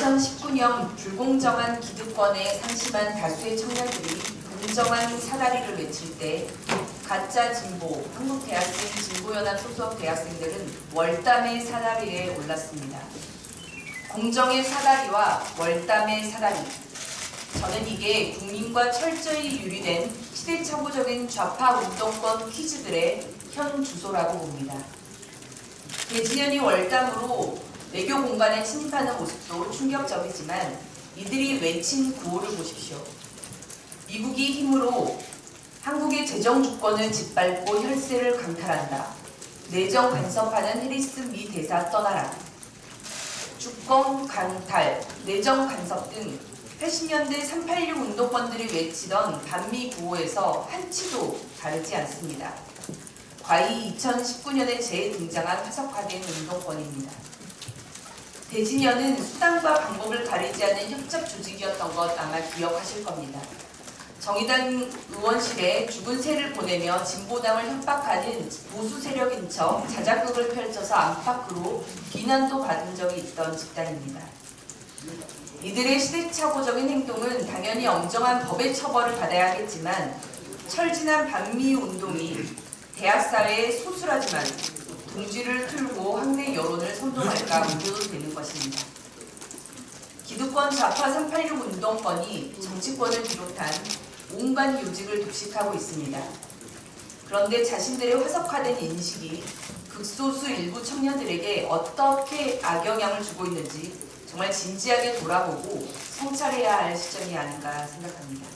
2019년 불공정한 기득권에 상심한 다수의 청년들이 공정한 사다리를 외칠 때 가짜 진보, 한국대학생 진보연합 소속 대학생들은 월담의 사다리에 올랐습니다. 공정의 사다리와 월담의 사다리. 저는 이게 국민과 철저히 유리된 시대착오적인 좌파 운동권 퀴즈들의 현 주소라고 봅니다. 대진연이 월담으로 외교 공간에 침입하는 모습도 충격적이지만 이들이 외친 구호를 보십시오. 미국이 힘으로 한국의 재정 주권을 짓밟고 혈세를 강탈한다. 내정 간섭하는 해리스 미 대사 떠나라. 주권 강탈, 내정 간섭 등 80년대 386 운동권들이 외치던 반미 구호에서 한치도 다르지 않습니다. 과히 2019년에 재등장한 화석화된 운동권입니다. 대진연은 수단과 방법을 가리지 않는 협작 조직이었던 것 아마 기억하실 겁니다. 정의당 의원실에 죽은 새를 보내며 진보당을 협박하는 보수 세력인 척 자작극을 펼쳐서 안팎으로 비난도 받은 적이 있던 집단입니다. 이들의 시대착오적인 행동은 당연히 엄정한 법의 처벌을 받아야겠지만 철진한 반미 운동이 대학 사회에 소수라지만 동지를 선동할까 우려도 되는 것입니다. 기득권 좌파 386 운동권이 정치권을 비롯한 온갖 요직을 독식하고 있습니다. 그런데 자신들의 화석화된 인식이 극소수 일부 청년들에게 어떻게 악영향을 주고 있는지 정말 진지하게 돌아보고 성찰해야 할 시점이 아닌가 생각합니다.